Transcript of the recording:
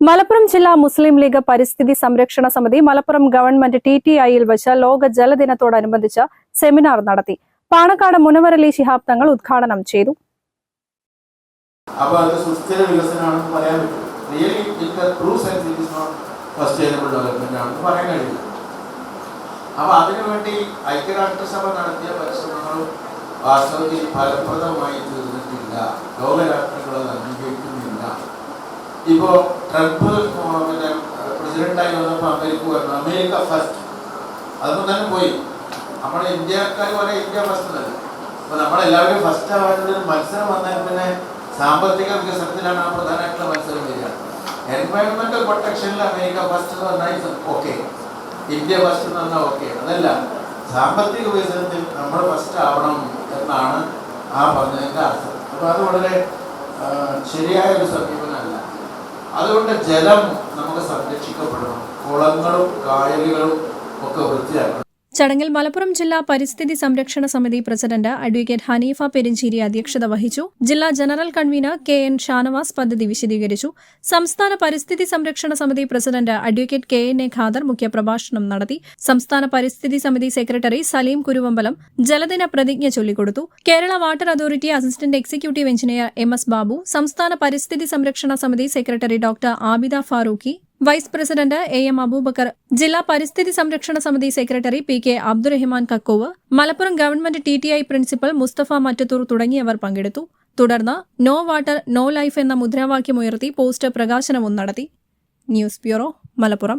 മലപ്പുറം ജില്ലാ മുസ്ലിം ലീഗ് പരിസ്ഥിതി സംരക്ഷണ സമിതി മലപ്പുറം ഗവൺമെന്റ് ടി ടി ഐയിൽ വെച്ച് ലോക ജലദിനത്തോടനുബന്ധിച്ച് സെമിനാർ നടത്തി. പാണക്കാട് മുനവരലി ശിഹാബ് തങ്ങൾ ഉദ്ഘാടനം ചെയ്തു. അപ്പോൾ പറയാൻ റിയലി ട്രൂ നോട്ട് ഡെവലപ്മെന്റ് ആണെന്ന് പറയാൻ അപ്പോൾ നടത്തിയ വാസ്തവത്തിൽ ഫലപ്രദമായി തീർന്നിട്ടില്ല. ലോകരാഷ്ട്രങ്ങൾ അംഗീകരിക്കുന്നില്ല. ട്രംപ് പിന്നെ പ്രസിഡന്റായി വന്നപ്പോൾ അമേരിക്ക പറഞ്ഞു അമേരിക്ക ഫസ്റ്റ് അതൊന്നും തന്നെ പോയി. നമ്മുടെ ഇന്ത്യക്കാർ പോലെ ഇന്ത്യ ഫസ്റ്റ് എന്നല്ല അപ്പോൾ നമ്മളെല്ലാവരും ഫസ്റ്റ് ആവാനുള്ള ഒരു മത്സരം വന്നാൽ പിന്നെ സാമ്പത്തിക വികസനത്തിലാണ് ആ പ്രധാനമായിട്ടുള്ള മത്സരം വരിക. എൻവയോൺമെന്റൽ പ്രൊട്ടക്ഷനിൽ അമേരിക്ക ഫസ്റ്റ് എന്ന് പറഞ്ഞാൽ ഓക്കെ ഇന്ത്യ ഫസ്റ്റ് എന്ന് പറഞ്ഞാൽ ഓക്കെ അതല്ല സാമ്പത്തിക വികസനത്തിൽ നമ്മൾ ഫസ്റ്റ് ആവണം എന്നാണ് ആ പറഞ്ഞതിന്റെ അർത്ഥം. അപ്പോൾ അത് വളരെ ശരിയായ ഒരു സമീപനമല്ല അതുകൊണ്ട് ജലം നമുക്ക് സംരക്ഷിക്കപ്പെടണം. കുളങ്ങളും കായലുകളും ഒക്കെ വൃത്തിയാക്കണം. ചടങ്ങിൽ മലപ്പുറം ജില്ലാ പരിസ്ഥിതി സംരക്ഷണ സമിതി പ്രസിഡന്റ് അഡ്വക്കേറ്റ് ഹനീഫ പെരിഞ്ചേരി അധ്യക്ഷത വഹിച്ചു. ജില്ലാ general convener K N Shanavas പദ്ധതി വിശദീകരിച്ചു. സംസ്ഥാന പരിസ്ഥിതി സംരക്ഷണ സമിതി president advocate K N A Khader മുഖ്യപ്രഭാഷണം നടത്തി. സംസ്ഥാന പരിസ്ഥിതി സമിതി സെക്രട്ടറി സലീം കുരുവമ്പലം ജലദിന പ്രതിജ്ഞ ചൊല്ലിക്കൊടുത്തു. Kerala water authority assistant executive engineer M S Babu സംസ്ഥാന പരിസ്ഥിതി സംരക്ഷണ സമിതി secretary doctor Abida Farooqui vice president A M Abubacker ജില്ലാ പരിസ്ഥിതി സംരക്ഷണ സമിതി secretary P K Abdurahiman Kakkove Malappuram government T T I principal Musthafa Mattathur തുടങ്ങിയവർ പങ്കെടുത്തു. തുടർന്ന് നോ വാട്ടർ നോ ലൈഫ് എന്ന മുദ്രാവാക്യമുയർത്തി പോസ്റ്റർ പ്രകാശനവും നടത്തി. News bureau Malappuram.